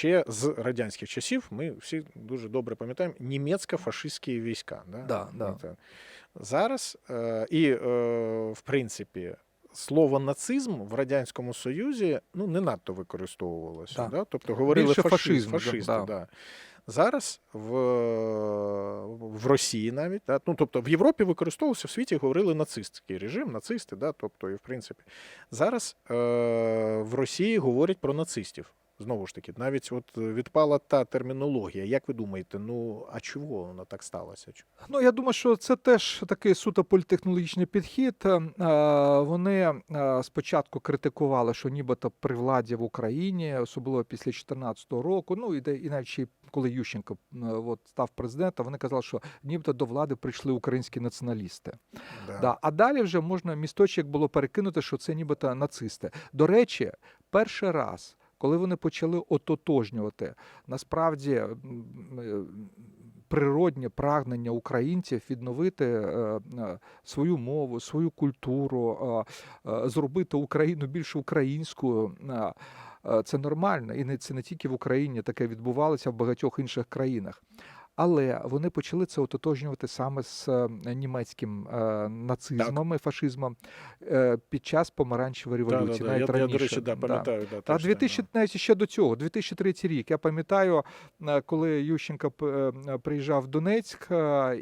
ще з радянських часів ми всі дуже добре пам'ятаємо німецько-фашистські війська. Да? Да, да. Зараз е, і, е, в принципі, слово нацизм в Радянському Союзі ну, не надто використовувалося. Да. Да? Тобто говорили Більше фашизм, фашизм, фашисти. да. Да. Зараз в, в Росії навіть, да? ну, тобто в Європі використовувався, в світі говорили нацистський режим, нацисти, да? тобто, і в принципі. Зараз е, в Росії говорять про нацистів. Знову ж таки, навіть от відпала та термінологія. Як ви думаєте, ну а чого воно так сталося? Ну, я думаю, що це теж такий суто політехнологічний підхід. Е, Вони е, спочатку критикували, що нібито при владі в Україні, особливо після 2014 року, ну і де і навіть ще коли Ющенко е, от, став президентом, вони казали, що нібито до влади прийшли українські націоналісти. Да. А далі вже можна місточок було перекинути, що це нібито нацисти. До речі, перший раз, коли вони почали ототожнювати, насправді е, природнє прагнення українців відновити е, е, свою мову, свою культуру, зробити Україну більш українською. Це нормально, і не це не тільки в Україні таке відбувалося в багатьох інших країнах. Але вони почали це ототожнювати саме з е, німецьким е, нацизмом і фашизмом е, під час помаранчевої Да, да, революції. да. Навіть я, раніше. до речі, да, Да. пам'ятаю. Да, Та теж 2000, навіть ще до цього, 2003 рік. Я пам'ятаю, коли Ющенко приїжджав в Донецьк,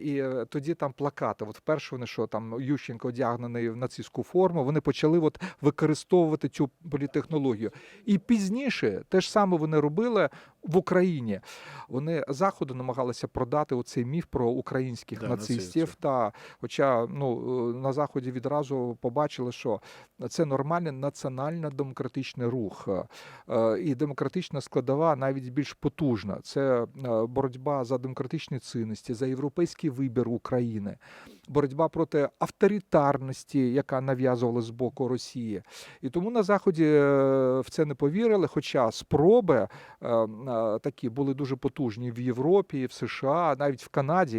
і тоді там плакати. От вперше вони що там Ющенко одягнений в нацистську форму. Вони почали от використовувати цю політехнологію. І пізніше те ж саме вони робили в Україні. Вони заходу намагалися продати оцей міф про українських Да, нацистів. нацистів. Та хоча ну е, на заході відразу побачили, що це нормальний національно-демократичний рух. Е, І демократична складова навіть більш потужна. Це е, боротьба за демократичні цінності, за європейський вибір України, боротьба проти авторитарності, яка нав'язувалась з боку Росії. І тому на Заході в це не повірили. Хоча спроби такі були дуже потужні в Європі, в США, навіть в Канаді.